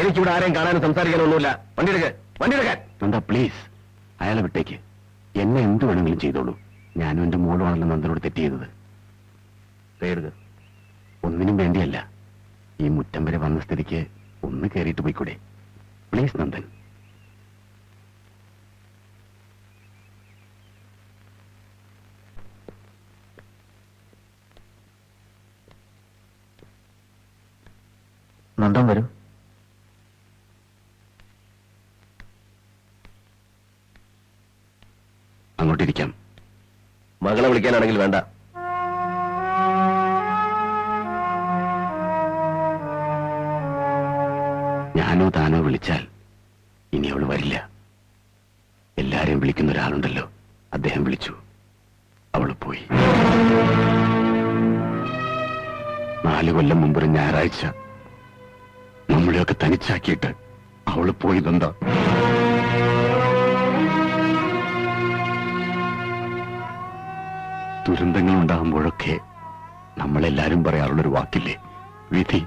എനിക്കിവിടെ ആരെയും കാണാനും സംസാരിക്കാനൊന്നുമില്ല. വണ്ടി എടുക്ക വണ്ടി എടുക്കാൻ നന്ദ പ്ലീസ് അയാളെ വിട്ടേക്ക്. എന്നെ എന്ത് വേണമെങ്കിലും ചെയ്തോളൂ. ഞാനും എന്റെ മോളുമാണല്ലോ നന്ദനോട് തെറ്റ് ചെയ്തത്. ഒന്നിനും വേണ്ടിയല്ല. ഈ മുറ്റം വരെ വന്ന സ്ഥിതിക്ക് ഒന്ന് കയറിയിട്ട് പോയിക്കൂടെ? പ്ലീസ് നന്ദൻ. നന്ദൻ വരും. അങ്ങോട്ടിരിക്കാം. മകളെ വിളിക്കാനാണെങ്കിൽ വേണ്ട. ഞാനോ താനോ വിളിച്ചാൽ ഇനി അവൾ വരില്ല. എല്ലാരെയും വിളിക്കുന്ന ഒരാളുണ്ടല്ലോ. അദ്ദേഹം വിളിച്ചു. അവൾ പോയി. നാല് കൊല്ലം മുമ്പൊരു ഞായറാഴ്ച നമ്മളെയൊക്കെ തനിച്ചാക്കിയിട്ട് അവൾ പോയതെന്താ? ദുരന്തങ്ങൾ ഉണ്ടാകുമ്പോഴൊക്കെ നമ്മളെല്ലാരും പറയാറുള്ളൊരു വാക്കില്ലേ? വിധി.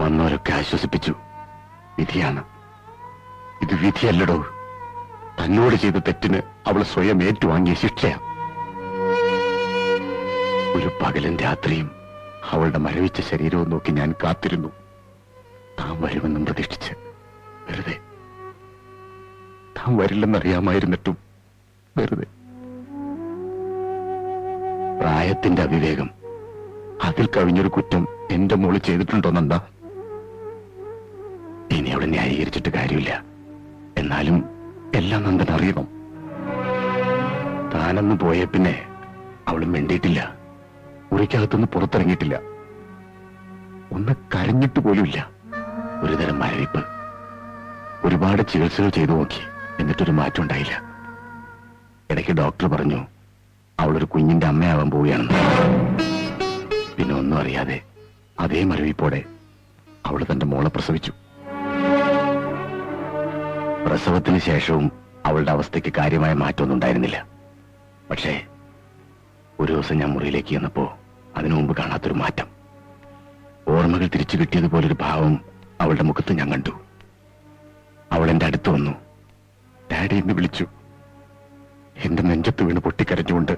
വന്നവരൊക്കെ ആശ്വസിപ്പിച്ചു. വിധിയാണ്. ഇത് വിധിയല്ലടോ. തന്നോട് ചെയ്ത തെറ്റിന് അവൾ സ്വയം ഏറ്റുവാങ്ങിയ ശിക്ഷയാ ഒരു പകലും രാത്രിയും അവളുടെ മരവിച്ച ശരീരവും നോക്കി ഞാൻ കാത്തിരുന്നു. താൻ വരുമെന്നും പ്രതീക്ഷിച്ച്. വെറുതെ. താൻ വരില്ലെന്നറിയാമായിരുന്നിട്ടും. വെറുതെ. പ്രായത്തിന്റെ അവിവേകം. അതിൽ കവിഞ്ഞൊരു കുറ്റം എന്റെ മോൾ ചെയ്തിട്ടുണ്ടോന്നെന്താ? ഇനി അവളെ ന്യായീകരിച്ചിട്ട് കാര്യമില്ല. എന്നാലും എല്ലാം നന്ദൻ അറിയണം. താനന്ന് പോയ പിന്നെ അവൾ മിണ്ടിയിട്ടില്ല. മുറിക്കകത്തുനിന്ന് പുറത്തിറങ്ങിയിട്ടില്ല. ഒന്ന് കരഞ്ഞിട്ട് പോലുമില്ല. ഒരുതരം മരവിപ്പ്. ഒരുപാട് ചികിത്സകൾ ചെയ്തു നോക്കി. എന്നിട്ടൊരു മാറ്റം ഉണ്ടായില്ല. ഇടയ്ക്ക് ഡോക്ടർ പറഞ്ഞു അവളൊരു കുഞ്ഞിന്റെ അമ്മയാവാൻ പോവുകയാണെന്ന്. പിന്നെ ഒന്നും അറിയാതെ അതേ മരവിപ്പോടെ അവൾ തന്റെ മോളെ പ്രസവിച്ചു. പ്രസവത്തിന് ശേഷവും അവളുടെ അവസ്ഥയ്ക്ക് കാര്യമായ മാറ്റമൊന്നും ഉണ്ടായിരുന്നില്ല. പക്ഷേ ഒരു ദിവസം ഞാൻ മുറിയിലേക്ക് ചെന്നപ്പോ അതിനു മുമ്പ് കാണാത്തൊരു മാറ്റം. ഓർമ്മകൾ തിരിച്ചു കിട്ടിയതുപോലൊരു ഭാവം അവളുടെ മുഖത്ത് ഞാൻ കണ്ടു. അവൾ എന്റെ അടുത്ത് വന്നു. ഡാഡി എന്നെ വിളിച്ചു. എന്റെ നെഞ്ചത്ത് വീണ് പൊട്ടിക്കരഞ്ഞുകൊണ്ട്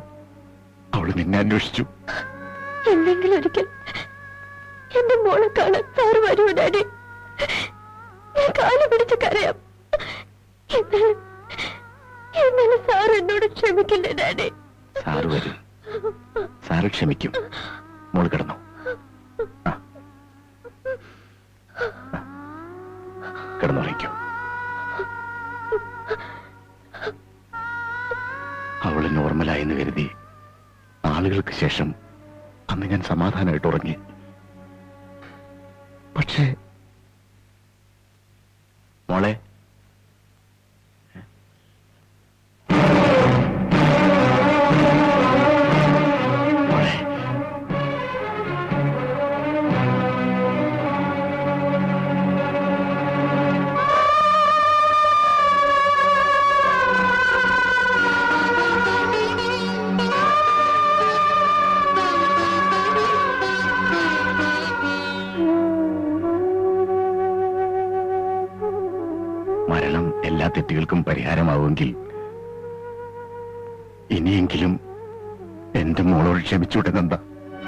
അവൾ നിന്നെ അന്വേഷിച്ചു. എന്തെങ്കിലും ഒരിക്കൽ എന്റെ മോളെ കാണാൻ സാറ് ഡാഡി? ഞാൻ കാലു പിടിച്ച് കരയാം. എന്നാലും സാർ എന്നോട് ക്ഷമിക്കില്ലേ ഡാഡി? സാറ് വരും. സാറ് ക്ഷമിക്കും. മോൾ കിടന്നു. അവൾ നോർമലായെന്ന് കരുതി നാളുകൾക്ക് ശേഷം അന്ന് ഞാൻ സമാധാനമായിട്ട് ഉറങ്ങി. പക്ഷേ മോളെ തെറ്റുകൾക്കും പരിഹാരമാവുമെങ്കിൽ ഇനിയെങ്കിലും എന്റെ മോളോട് ക്ഷമിച്ചുവിട്ടെന്നെന്താ?